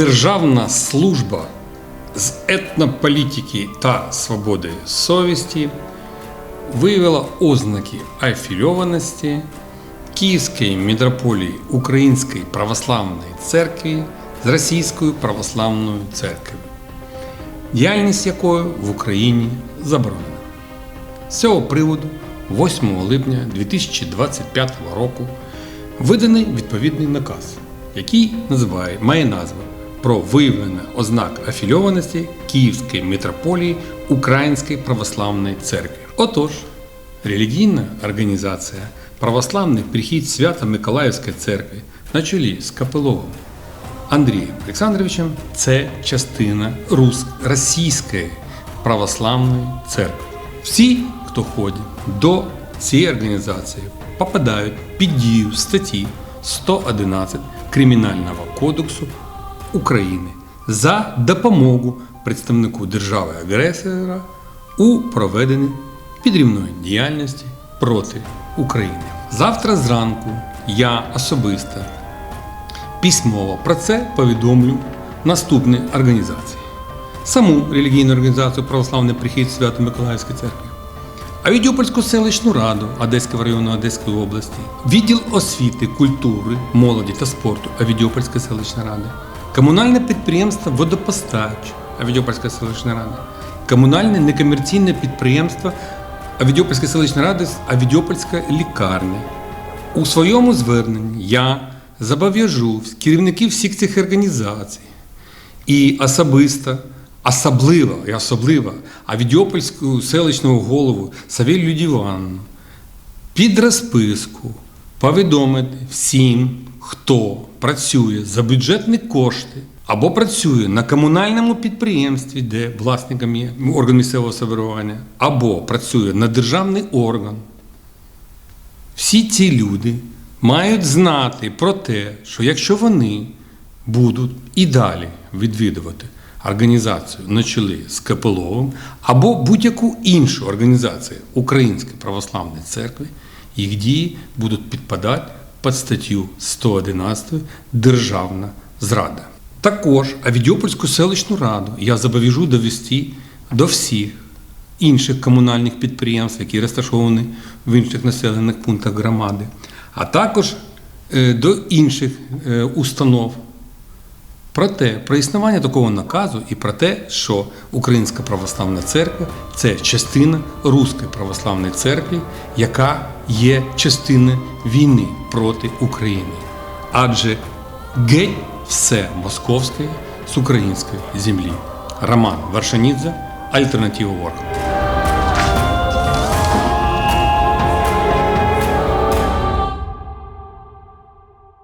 Державна служба з етнополітики та свободи совісті виявила ознаки афільованості Київської мітрополії Української православної церкви з Російською православною церквою, діяльність якої в Україні заборонена. З цього приводу 8 липня 2025 року виданий відповідний наказ, який називає, має назву про виявлення ознак афільованості Київської митрополії Української православної церкви. Отож, релігійна організація Православний прихід Свято Миколаївської церкви на чолі з Капеловим Андрієм Олександровичем це частина рус... російської православної церкви. Всі, хто ходить до цієї організації, попадають під дію статті 111 Кримінального кодексу України за допомогу представнику держави-агресора у проведенні підрівної діяльності проти України. Завтра зранку я особисто письмово про це повідомлю наступні організації. Саму релігійну організацію Православний прихід Свято Миколаївської церкви, Авідіопольську селищну раду Одеського району Одеської області, відділ освіти, культури, молоді та спорту Авідіопольської селищної ради, комунальне підприємство Водопостач Авідіопольська селищна рада, комунальне некомерційне підприємство Авідіопольської селищної ради Авідіопольська лікарня. У своєму зверненні я зобов'яжу керівників всіх цих організацій і особисто, особливо і особливо Авідіопольську селищну голову Савілью Діванну під розписку повідомити всім, хто працює за бюджетні кошти або працює на комунальному підприємстві, де власником є орган місцевого самоврядування, або працює на державний орган. Всі ці люди мають знати про те, що якщо вони будуть і далі відвідувати організацію на чолі з Капеловим або будь-яку іншу організацію Української православної церкви, їх дії будуть підпадати під статтю 111 Державна зрада. Також Авідіопольську селищну раду я зобов'яжу довести до всіх інших комунальних підприємств, які розташовані в інших населених пунктах громади, а також е, до інших е, установ про те, про існування такого наказу і про те, що Українська православна церква це частина Руської православної церкви, яка є частиною війни проти України. Адже геть все московське з української землі. Роман Варшанідзе, Альтернатива Ворг.